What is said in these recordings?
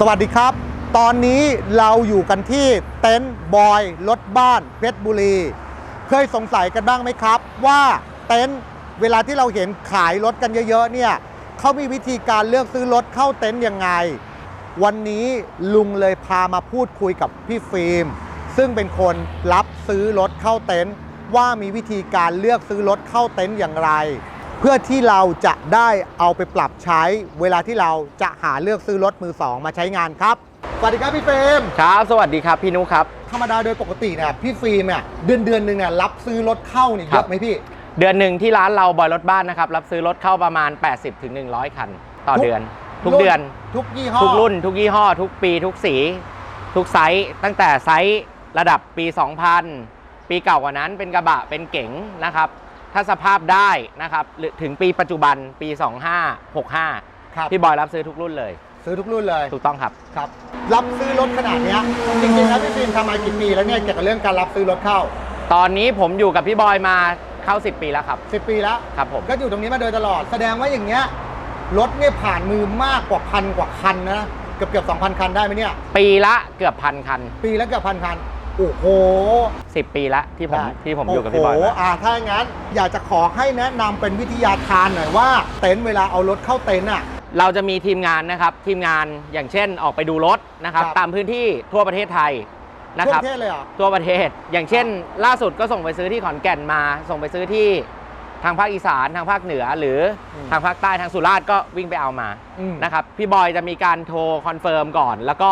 สวัสดีครับ ตอนนี้เราอยู่กันที่เต็นท์บอยรถบ้านเพชรบุรี เคยสงสัยกันบ้างไหมครับ ว่าเต็นท์เวลาที่เราเห็นขายรถกันเยอะๆเนี่ยเขามีวิธีการเลือกซื้อรถเข้าเต็นท์ยังไง วันนี้ลุงเลยพามาพูดคุยกับพี่ฟิล์มซึ่งเป็นคนรับซื้อรถเข้าเต็นท์ว่ามีวิธีการเลือกซื้อรถเข้าเต็นท์อย่างไร พื่อที่เราจะได้เอาไปปรับใช้เวลาที่เราจะหาเลือกซื้อรถมือสองมาใช้งานครับสวัสดีครับพี่ฟิล์มครับ สวัสดีครับพี่นุครับ ธรรมดาโดยปกติเนี่ยพี่ฟิล์มเนี่ยเดือนเดือนหนึ่งเนี่ยรับซื้อรถเข้าเนี่ยคเยรับอะไหมพี่ เดือนหนึ่งที่ร้านเราบอยรถบ้านนะครับ รับซื้อรถเข้าประมาณ 80ถึง100 คัน ต่อทุกเดือน ทุกเดือน ทุกยี่ห้อ ทุกรุ่น ทุกยี่ห้อ ทุกปี ทุกสี ทุกไซส์ ตั้งแต่ไซส์ระดับปี 2000 ปีเก่ากว่านั้นเป็นกระบะ เป็นเก๋งนะครับ ถ้าสภาพได้นะครับหรือถึงปีปัจจุบันปี 2565 ครับพี่บอยรับซื้อทุกรุ่นเลย ซื้อทุกรุ่นเลย ถูกต้องครับ ครับ รับซื้อรถขนาดเนี้ยจริงๆแล้วพี่ฟิล์มทำมากี่ปีแล้วเนี่ยเกี่ยวกับเรื่องการรับซื้อรถเข้า ตอนนี้ผมอยู่กับพี่บอยมาเข้า 10 ปีแล้วครับ 10 ปีแล้วครับผม ก็อยู่ตรงนี้มาโดยตลอด แสดงว่าอย่างเงี้ยรถเนี่ยผ่านมือมากกว่าพันกว่าคันนะเกือบเกือบสองพันคันได้ไหมเนี่ย ปีละเกือบพันคัน ปีละเกือบพันคัน โอ้โห10 ปีละที่ผมได้ที่ผมอยู่กับพี่บอยโโหมาอ่าถ้าอย่างนั้นอยากจะขอให้แนะนำเป็นวิทยาทานหน่อยว่า เต็นท์เวลาเอารถเข้าเต็นท์อะ เราจะมีทีมงานนะครับ ทีมงานอย่างเช่นออกไปดูรถนะครับ ครับ ตามพื้นที่ทั่วประเทศไทยนะทั่วคปรับ ระเทศเลยเหรอ ทั่วประเทศ อย่างเช่น ล่าสุดก็ส่งไปซื้อที่ขอนแก่นมา ส่งไปซื้อที่ทางภาคอีสานทางภาคเหนือหรืออม ทางภาคใต้ทางสุราษฎร์ก็วิ่งไปเอามาอืมนะครับพี่บอยจะมีการโทรคอนเฟิร์มก่อน แล้วก็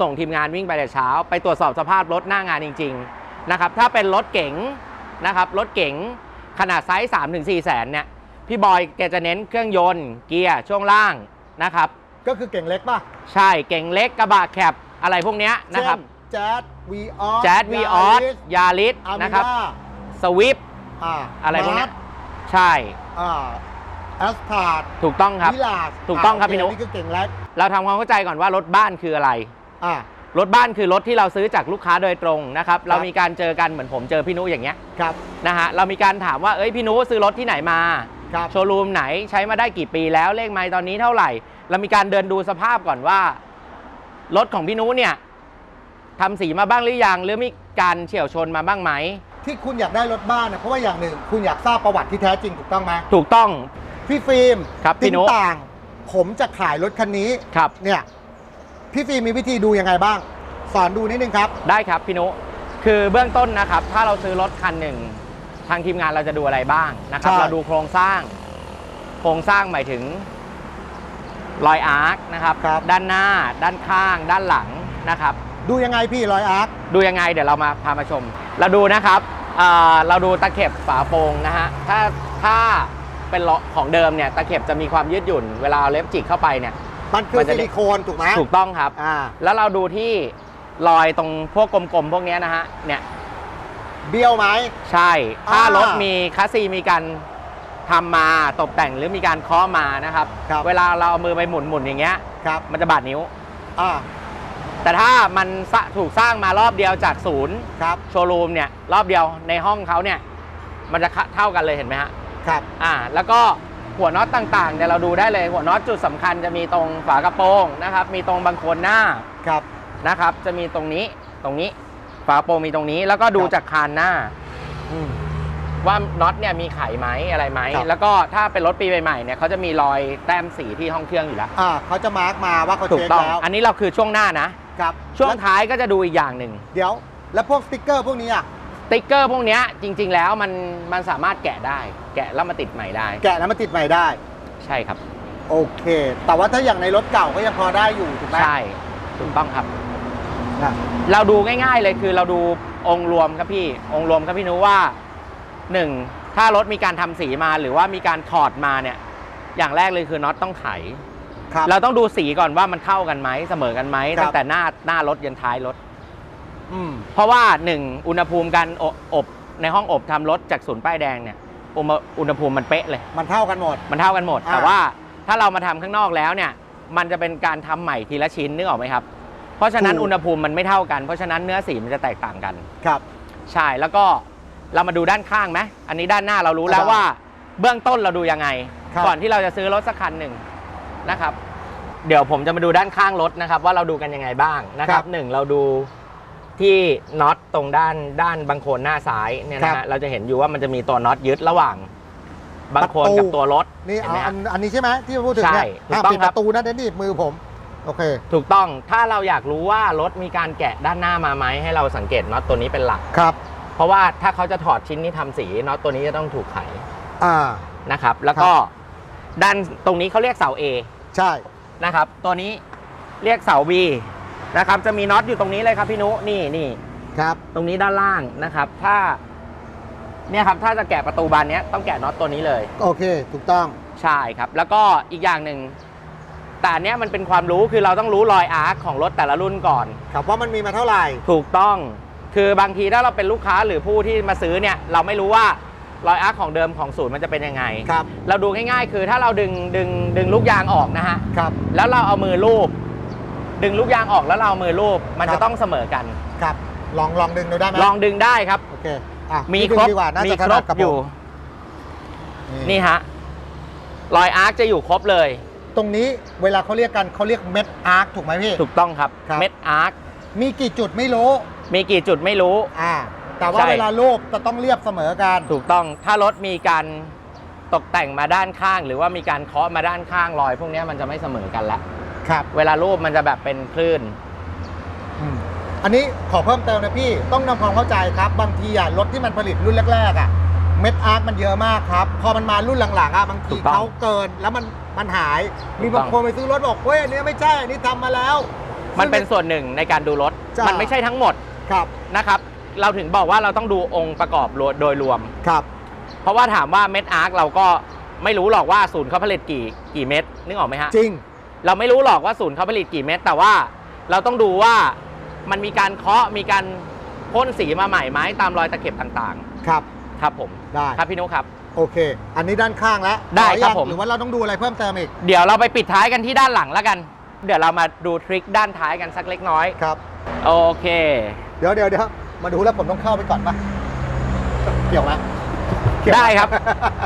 ส่งทีมงานวิ่งไปแต่เช้า ไปตรวจสอบสภาพรถหน้างานจริง ๆ นะครับ ถ้าเป็นรถเก๋งนะครับ รถเก๋งขนาดไซส์3-4ถึง4แสนเนี่ย พี่บอยแกจะเน้นเครื่องยนต์ เกียร์ช่วงล่างนะครับ ก็คือเก่งเล็กป่ะ ใช่เก่งเล็กกระบะแคปอะไรพวกเนี้ยนะครับแจ๊ดวีออสแจ๊ดวีออสยาริสอานะครับมิล่าสวิฟอ่าอะไรพวกเนี้ยมาร์ใช่อ่าแอสพาร์ดถูกต้องครับวิลาสถูกต้องครับาพี่นุโอนี่คือเก่งเล็กเราทำความเข้าใจก่อนว่ารถบ้านคืออะไร อ่ารถบ้านคือรถที่เราซื้อจากลูกค้าโดยตรงนะครับเรามีการเจอกันเหมือนผมเจอพี่นุอย่างเงี้ยครับนะฮะเรามีการถามว่าเอ้ยพี่นุซื้อรถที่ไหนมาครับโชว์รูมไหนใช้มาได้กี่ปีแล้วเลขไมล์ตอนนี้เท่าไหร่ เรามีการเดินดูสภาพก่อนว่า รถของพี่นุเนี่ยทำสีมาบ้างหรือยังหรือมีการเฉี่ยวชนมาบ้างไหมที่คุณอยากได้รถบ้านนะเพราะว่าอย่างหนึ่งคุณอยากทราบประวัติที่แท้จริงถูกต้องไหมถูกต้องพี่ฟิล์มครับพี่ติงนุต่าง ผมจะขายรถคันนี้ครับเนี่ย พี่ฟิล์มมีวิธีดูยังไงบ้าง สอนดูนิดนึงครับ ได้ครับพี่นุ คือเบื้องต้นนะครับ ถ้าเราซื้อรถคันหนึ่ง ทางทีมงานเราจะดูอะไรบ้างนะครับ ใช่ เราดูโครงสร้าง โครงสร้างหมายถึงรอยอาร์คนะครับ ด้านหน้า ด้านข้าง ด้านหลังนะครับ ดูยังไงพี่รอยอาร์ค ดูยังไงเดี๋ยวเรามาพามาชม เราดูนะครับเอ่อเราดูตะเข็บฝาโปรงนะฮะถ้าถ้าเป็นล้อของเดิมเนี่ยตะเข็บจะมีความยืดหยุ่น เวลาเอาเล็บจิกเข้าไปเนี่ย มันคือมันจะซิลิโคนถูกไหมถูกต้องครับ อ่า แล้วเราดูที่รอยตรงพวกกลมๆ พวกเนี้ยนะฮะ เนี่ยเบี้ยวไหม ใช่ ถ้าอ่ารถมีคัสซีมีการทำมาตกแต่งหรือมีการเคาะมานะครับครับเวลาเราเอามือไปหมุนหมุนๆอย่างเงี้ยครับมันจะบาดนิ้ว อ่าแต่ถ้ามันสะถูกสร้างมารอบเดียวจากศูนย์ครับโชว์รูมเนี่ยรอบเดียวในห้องเขาเนี่ย มันจะเท่ากันเลยเห็นไหมฮะครับ อ่า แล้วก็ หัวน็อตต่างๆเนี่ยเราดูได้เลยหัวน็อตจุดสำคัญจะมีตรงฝากระโปรงนะครับ มีตรงบังโคลนหน้าครับนะครับ จะมีตรงนี้ตรงนี้ ฝากระโปรงมีตรงนี้ แล้วก็ดูครับจากคานหน้าอืมว่าน็อตเนี่ยมีไขไหมอะไรไหมครับแล้วก็ถ้าเป็นรถปีใหม่ๆเนี่ยเขาจะมีรอยแต้มสีที่ห้องเครื่องอยู่แล้วอ่าเขาจะมาร์กมาว่าเขาถูเช็กคต้องแล้วอันนี้เราคือช่วงหน้านะครับช่วงแล้ท้ายก็จะดูอีกอย่างหนึ่งเดี๋ยว แล้วพวกสติ๊กเกอร์พวกนี้อะส ติ๊กเกอร์พวกเนี้ยจริง ๆ แล้วมันมันสามารถแกะได้ แกะแล้วมาติดใหม่ได้ แกะแล้วมาติดใหม่ได้ ใช่ครับ โอเค แต่ว่าถ้าอย่างในรถเก่าก็ยังพอได้อยู่ถูกไหมใช่ถูกต้องครับอะเราดูง่าย ๆเลยคือเราดูองค์รวมครับพี่องค์รวมครับพี่นุว่าหนึ่งถ้ารถมีการทำสีมาหรือว่ามีการถอดมาเนี่ย อย่างแรกเลยคือน็อตต้องไข ครับ เราต้องดูสีก่อนว่ามันเข้ากันไหมเสมอกันไหมครับ ตั้งแต่หน้าหน้ารถยันท้ายรถ อืมเพราะว่าหนึ่งอุณหภูมิการอบอบในห้องอบทำรถจากศูนย์ป้ายแดงเนี่ยอุณหอุณหภูมิมันเป๊ะเลย มันเท่ากันหมด มันเท่ากันหมด อ่า แต่ว่าถ้าเรามาทำข้างนอกแล้วเนี่ย มันจะเป็นการทำใหม่ทีละชิ้นนึกออกไหมครับ เพราะฉะนั้นอุณหภูมิมันไม่เท่ากัน เพราะฉะนั้นเนื้อสีมันจะแตกต่างกัน ครับ ใช่ แล้วก็เรามาดูด้านข้างไหมอันนี้ด้านหน้าเรารู้แล้วได้ว่าเบื้องต้นเราดูยังไง ครับ ก่อนที่เราจะซื้อรถสักคันหนึ่งนะครับ เดี๋ยวผมจะมาดูด้านข้างรถนะครับ ว่าเราดูกันยังไงบ้างนะคครัรับบหนึ่งเราดู ที่น็อตตรงด้านด้านบังโคลนหน้าซ้ายเนี่ยนะครัฮะบ เราจะเห็นอยู่ว่ามันจะมีตัวน็อตยึดระหว่างบังโคลนประตูกับตัวรถนี่เห็นเอาไหมอัฮะ นอันนี้ใช่ไหมที่พูดถึงเนี่ยใช่ถูกต้องปิดคปรับ ระตูนะเดนนี่มือผม โอเค ถูกต้องถ้าเราอยากรู้ว่ารถมีการแกะด้านหน้ามาไหมให้เราสังเกตน็อตตัวนี้เป็นหลัก ครับ เพราะว่าถ้าเขาจะถอดชิ้นนี้ทำสีน็อตตัวนี้จะต้องถูกไขอ่า นะครับ แล้วก็ด้านตรงนี้เขาเรียกเสา A ใช่ นะครับ ตัวนี้เรียกเสา B นะครับจะมีน็อตอยู่ตรงนี้เลยครับพี่นุนี่นี่ครับ ตรงนี้ด้านล่างนะครับ ถ้าเนี่ยครับถ้าจะแกะประตูบานเนี้ยต้องแกะน็อตตัวนี้เลย โอเค ถูกต้องใช่ครับ แล้วก็อีกอย่างหนึ่งแต่อันเนี้ยมันเป็นความรู้คือเราต้องรู้รอยอาร์คของรถแต่ละรุ่นก่อน ครับว่ามันมีมาเท่าไหร่ ถูกต้องคือบางทีถ้าเราเป็นลูกค้าหรือผู้ที่มาซื้อเนี่ย เราไม่รู้ว่ารอยอาร์คของเดิมของศูนย์มันจะเป็นยังไง ครับ เราดูง่ายๆ คือถ้าเราดึงดึงดึงลูกยางออกนะฮะครับ แล้วเราเอามือลูบ ดึงลูกยางออกแล้วเราเอามือลูบมันครัจะบต้องเสมอกัน ครับ ลองลองดึงดูได้ไหมลองดึงได้ครับ โอเคอะมีพี่ครบดึงดีกว่าน่ามีจะถครนับดกับอผมยู่ นี่ฮะรอยอาร์คจะอยู่ครบเลย ตรงนี้เวลาเขาเรียกกันเขาเรียกเม็ดอาร์คถูกไหมพี่ ถูกต้องครับครับเม็ดอาร์ค มีกี่จุดไม่รู้ มีกี่จุดไม่รู้ อ่า แต่ว่าใช่เวลารูปจะต้องเรียบเสมอกัน ถูกต้อง ถ้ารถมีการตกแต่งมาด้านข้าง หรือว่ามีการเคาะมาด้านข้างรอย พวกเนี้ยมันจะไม่เสมอกันแล้ว ครับ เวลารูปมันจะแบบเป็นคลื่น อืมอันนี้ขอเพิ่มเติมนะพี่ต้องทำความเข้าใจครับ บางทีอะรถที่มันผลิตรุ่นแรกๆอะเม็ดอาร์คมันเยอะมากครับ พอมันมารุ่นหลังๆอะบางถูทีกต้องเขาเกินแล้วมันมันหาย มีถูกต้บาองงคนไปซื้อรถบอกเฮ้ยอันนี้ไม่ใช่อันนี้ทำมาแล้ว มันเป็นส่วนหนึ่งในการดูรถ จ้ะ มันไม่ใช่ทั้งหมดครับนะครับ เราถึงบอกว่าเราต้องดูองค์ประกอบโดยรวม ครับเพราะว่าถามว่าเม็ดอาร์คเราก็ไม่รู้หรอกว่าศูนย์เขาผลิตกี่กี่เม็ดนึกออกไหมฮะ จริง เราไม่รู้หรอกว่าศูนย์เขาผลิตกี่เม็ดแต่ว่าเราต้องดูว่ามันมีการเคาะมีการพ่นสีมาใหม่ไหมตามรอยตะเข็บต่างครับ ๆ ครับผมได้ ครับพี่นุครับ โอเค อันนี้ด้านข้างแล้วได้ต่อครับยังผม หรือว่าเราต้องดูอะไรเพิ่มเติมอีก เดี๋ยวเราไปปิดท้ายกันที่ด้านหลังแล้วกัน เดี๋ยวเรามาดูทริคด้านท้ายกันสักเล็กน้อย ครับ โอเค เดี๋ยวเดี๋ยวเดี๋ยวมาดูแล้วผมต้องเข้าไปก่อนปะเกี่ยวไหมเกี่ยวหม ได้ครับ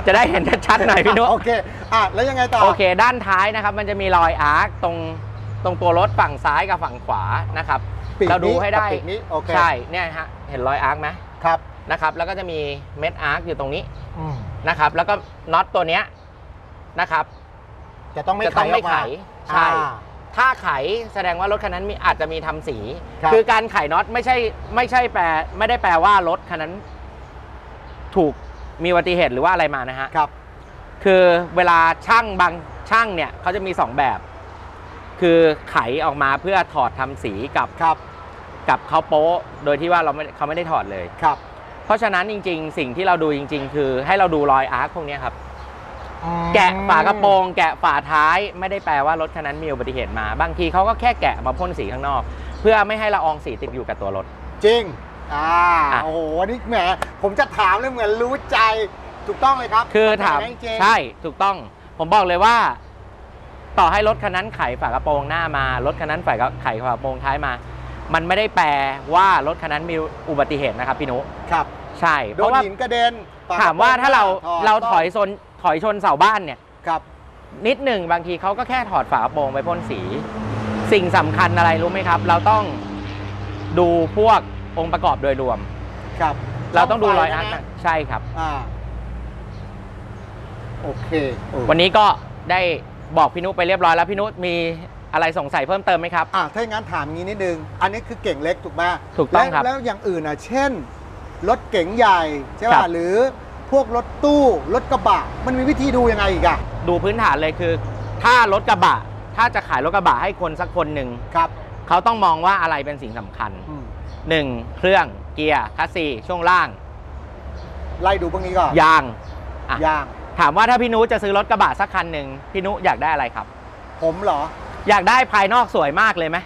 จะได้เห็นชัดๆหน่อยพี่นุโอเคอะแล้วยังไงต่อโอเค ด้านท้ายนะครับ มันจะมีรอยอาร์คตรงตรงตัวรถฝั่งซ้ายกับฝั่งขวานะครับปีกเราดูให้ได้กับปีกนี้โอเคใช่เนี่ยฮะเห็นรอยอาร์คไหมครับนะครับ แล้วก็จะมีเม็ดอาร์คอยู่ตรงนี้อืมนะครับ แล้วก็น็อตตัวเนี้ยนะครับ จะต้องไม่จะต้องไม่ออกาไขใช่อ่าถ้าไขแสดงว่ารถคันนั้นมีอาจจะมีทำสีครับคือการไขน็อตไม่ใช่ไม่ใช่แปลไม่ได้แปลว่ารถคันนั้น ถูก มีอุบัติเหตุหรือว่าอะไรมานะฮะครับ คือเวลาช่างบางช่างเนี่ยเขาจะมี 2 แบบ คือไขออกมาเพื่อถอดทำสีกับครับกับเขาโป๊ะโดยที่ว่าเราไม่เขาไม่ได้ถอดเลยครับ เพราะฉะนั้นจริง ๆ สิ่งที่เราดูจริง ๆ คือให้เราดูรอยอาร์คพวกเนี้ยครับอืมแกะฝากระโปรง แกะฝาท้ายไม่ได้แปลว่ารถคันนั้นมีอุบัติเหตุมา บางทีเขาก็แค่แกะมาพ่นสีข้างนอก เพื่อไม่ให้ละอองสีติดอยู่กับตัวรถ จริง อ่าอะ โอ้โหวันนี่แหมผมจะถามเลยเหมือนรู้ใจถูกต้องเลยครับคือถาม จริงๆใช่ถูกต้อง ผมบอกเลยว่า ต่อให้รถคันนั้นไขฝากระโปรงหน้ามา รถคันนั้นไขไขฝากระโปรงท้ายมา มันไม่ได้แปลว่ารถคันนั้นมีอุบัติเหตุนะครับพี่นุครับใช่ โดเพราะนว่าหินกระเด็นฝกระโปรงถามว่าถ้าเราถอดเราถอยชนถอยชนเสาบ้านเนี่ย ครับ นิดหนึ่งบางทีเขาก็แค่ถอดฝากระโปรงไปพ่นสี สิ่งสำคัญอะไรรู้ไหมครับ เราต้องดูพวก องค์ประกอบโดยรวม ครับเราต้องดูรอยช่อาร์ไฟคนะใช่ครับ อ่าโอเคเออวันนี้ก็ได้บอกพี่นุไปเรียบร้อยแล้วพี่นุมีอะไรสงสัยเพิ่มเติมไหมครับ อะถ้าอย่างนั้นถามงี้นิดนึง อันนี้คือเก่งเล็กถูกไหมถูกต้องครับ แล้วแล้วอย่างอื่นอะ เช่น รถเก๋งใหญ่ใช่ครัป่ะบ หรือพวกรถตู้ รถกระบะ มันมีวิธีดูยังไงอีกอะ ดูพื้นฐานเลยคือ ถ้ารถกระบะ ถ้าจะขายรถกระบะให้คนสักคนหนึ่ง ครับเขาต้องมองว่าอะไรเป็นสิ่งสำคัญ อืม 1. เครื่องเกียร์คัสซีช่วงล่างไล่ดูพวกนี้ก่อนยางอะยาง ถามว่าถ้าพี่นุจะซื้อรถกระบะสักคันหนึ่งพี่นุอยากได้อะไรครับ ผมเหรอ อยากได้ภายนอกสวยมากเลยไหม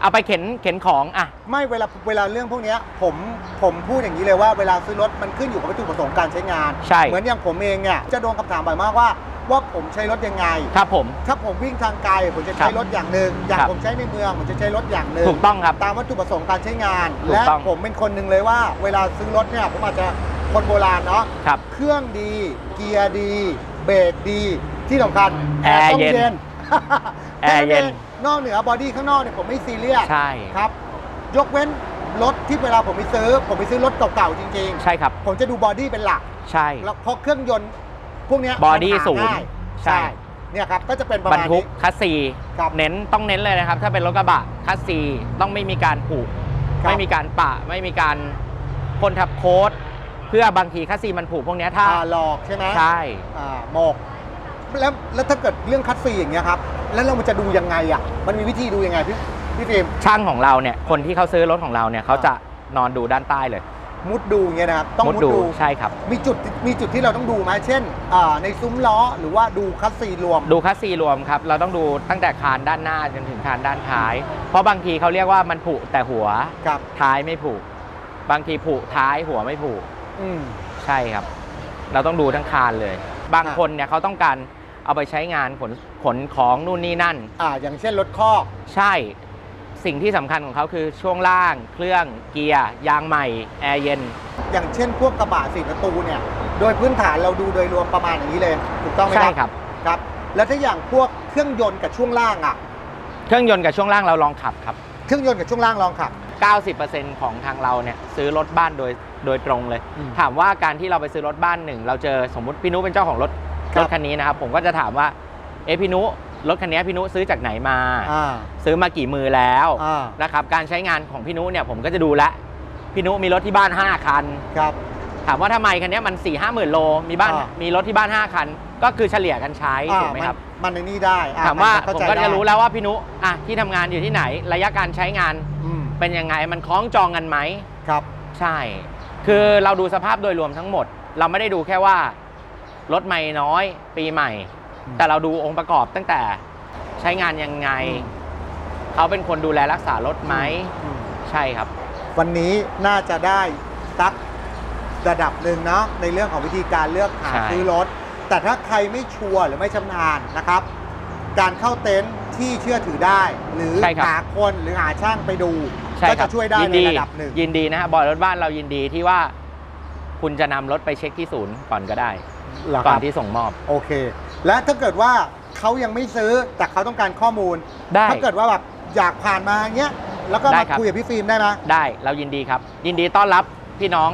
เอาไปเข็นเข็นของอะไม่เวลาเวลาเรื่องพวกเนี้ยผมผมพูดอย่างนี้เลยว่าเวลาซื้อรถมันขึ้นอยู่กับวัตถุประสงค์การใช้งาน ใช่ เหมือนอย่างผมเองเนี่ยจะโดนคำถามบ่อยมากว่า ว่าผมใช้รถยังไง ครับผม ถ้าผมวิ่งทางไกลผมจะใช้ครับรถอย่างหนึ่งอย่างครับผมใช้ในเมืองผมจะใช้รถอย่างหนึ่งถูกต้องครับตามวัตถุประสงค์การใช้งาน ถูกและต้อง ผมเป็นคนหนึ่งเลยว่า เวลาซื้อรถเนี่ยผมอาจจะคนโบราณเนาะครับ เครื่องดี เกียร์ดี เบรกดีที่สำคัญแอร์ต้องเย็น แอร์เย็น นอกเหนือบอดี้ข้างนอกเนี่ยผมไม่ซีเรียส ใช่ ครับ ยกเว้นรถที่เวลาผมไปซื้อ ผมไปซื้อรถเก่าๆจริงใช่ครับ ๆ ผมจะดูบอดี้เป็นหลัก ใช่ แล้วเพราะเครื่องยนต์ พวกเนี้ยบอดี้มันหาศูนย์ง่ายใช่ใช่เนี่ยครับก็จะเป็นประบรรมาณทุนี้กคัสซีครับเน้นต้องเน้นเลยนะครับ ถ้าเป็นรถกระบะคัสซีต้องไม่มีการผูกครับ ไม่มีการปะ ไม่มีการพ่นทับโค้ดเพื่อบางทีคัสซีมันผูกพวกเนี้ยถ้าอ่าหลอกใช่ไหมใช่ อ่าหมกแล้วแล้วถ้าเกิดเรื่องคัดฟรีอย่างเงี้ยครับแล้วเรามันจะดูยังไงอะมันมีวิธีดูยังไงพี่พี่ฟิล์ม ช่างของเราเนี่ยคนที่เขาซื้อรถของเราเนี่ยเขาจะนอนดูด้านใต้เลย มุดดูอย่างเงี้ยนะครับต้องมุดดูใช่ครับ มีจุดมีจุดที่เราต้องดูไหมเช่นอ่าในซุ้มล้อหรือว่าดูคัดซีรวม ดูคัสซีรวมครับ เราต้องดูตั้งแต่คานด้านหน้าจนถึงคานด้านท้าย เพราะบางทีเขาเรียกว่ามันผุแต่หัวครับท้ายไม่ผุบางทีผุท้ายหัวไม่ผุอืมใช่ครับ เราต้องดูทั้งคานเลย บางอะคนเนี่ยเขาต้องการเอาไปใช้งานขนขนของนู่นนี่นั่น อ่า อย่างเช่นรถคอกใช่ สิ่งที่สำคัญของเขาคือช่วงล่าง เครื่องเกียร์ยางใหม่ แอร์เย็น อย่างเช่นพวกกระบะสี่ประตูเนี่ย โดยพื้นฐานเราดูโดยรวมประมาณอย่างนี้เลยถูกต้องไหมใช่ครับครับ ครับ แล้วถ้าอย่างพวกเครื่องยนต์กับช่วงล่างอะ เครื่องยนต์กับช่วงล่างเราลองขับครับ เครื่องยนต์กับช่วงล่างลองขับ 90%ของทางเราเนี่ยซื้อรถบ้านโดยโดยตรงเลย อืมถามว่าการที่เราไปซื้อรถบ้านหนึ่ง เราเจอสมมติพี่นุเป็นเจ้าของรถครัรบ ถคันนี้นะครับ ผมก็จะถามว่าเอะพี่นุ รถคันนี้พี่นุซื้อจากไหนมาอ่าซื้อมากี่มือแล้วอ่านะครับการใช้งานของพี่นุเนี่ยผมก็จะดูแลวพี่นุมีรถที่บ้าน 5 คันครับถามว่าทำไมคันนี้มัน4ี่ห้าหมื่นโลมีบ้านอ่ามีมีรถที่บ้าน 5 คัน ก็คือเฉลี่ยกันใช้อ่าถูกไหมครับนมันในนี่ได้อ่ถามว่าเข้ผมใจก็ได้จะรู้แล้วว่าพี่นุอะที่ทำงานอยู่ที่ไหน ระยะการใช้งานอืมเป็นยังไงมันคล้องจองกันไหมครับใช่ คือเราดูสภาพโดยรวมทั้งหมด เราไม่ได้ดูแค่ว่ารถใหม่น้อย ปีใหม่อืม แต่เราดูองค์ประกอบตั้งแต่ใช้งานยังไงอืมเขาเป็นคนดูแลรักษารถไหมอืมใช่ครับ วันนี้น่าจะได้ตักระดับหนึ่งเนาะในเรื่องของวิธีการเลือกหาใช่ซื้อรถ แต่ถ้าใครไม่ชัวร์หรือไม่ชำนาญนะครับ การเข้าเต็นท์ที่เชื่อถือได้ หรือใช่ครับหาคนหรือหาช่างไปดูใช่ก็ครัจะบช่วยได้ยิในระดับหนึ่งยินดีนะฮะบอยรถบ้านเรายินดีที่ว่าคุณจะนำรถไปเช็คที่ศูนย์ก่อนก็ได้เหรอคก่อรันบที่ส่งมอบ โอเค และถ้าเกิดว่าเขายังไม่ซื้อแต่เขาต้องการข้อมูล ได้ ถ้าเกิดว่าแบบอยากผ่านมาเงี้ยแล้วก็ได้มาครับ คุยกับพี่ฟิล์มได้ไหมได้เรายินดีครับ ยินดีต้อนรับพี่น้อง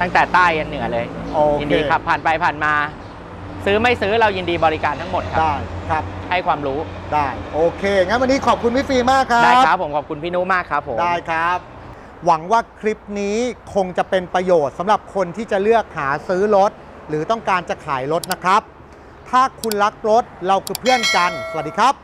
ตั้งแต่ใต้ยันเหนือเลย โอเคยินดีครับผ่านไปผ่านมา ซื้อไม่ซื้อเรายินดีบริการทั้งหมดครับ ได้ครับ ให้ความรู้ได้โอเคงั้นวันนี้ขอบคุณพี่ฟิล์มมากครับ ได้ครับผมขอบคุณพี่นุมากครับผม ได้ครับ หวังว่าคลิปนี้คงจะเป็นประโยชน์สำหรับคนที่จะเลือกหาซื้อรถ หรือต้องการจะขายรถนะครับ ถ้าคุณรักรถเราคือเพื่อนกัน สวัสดีครับ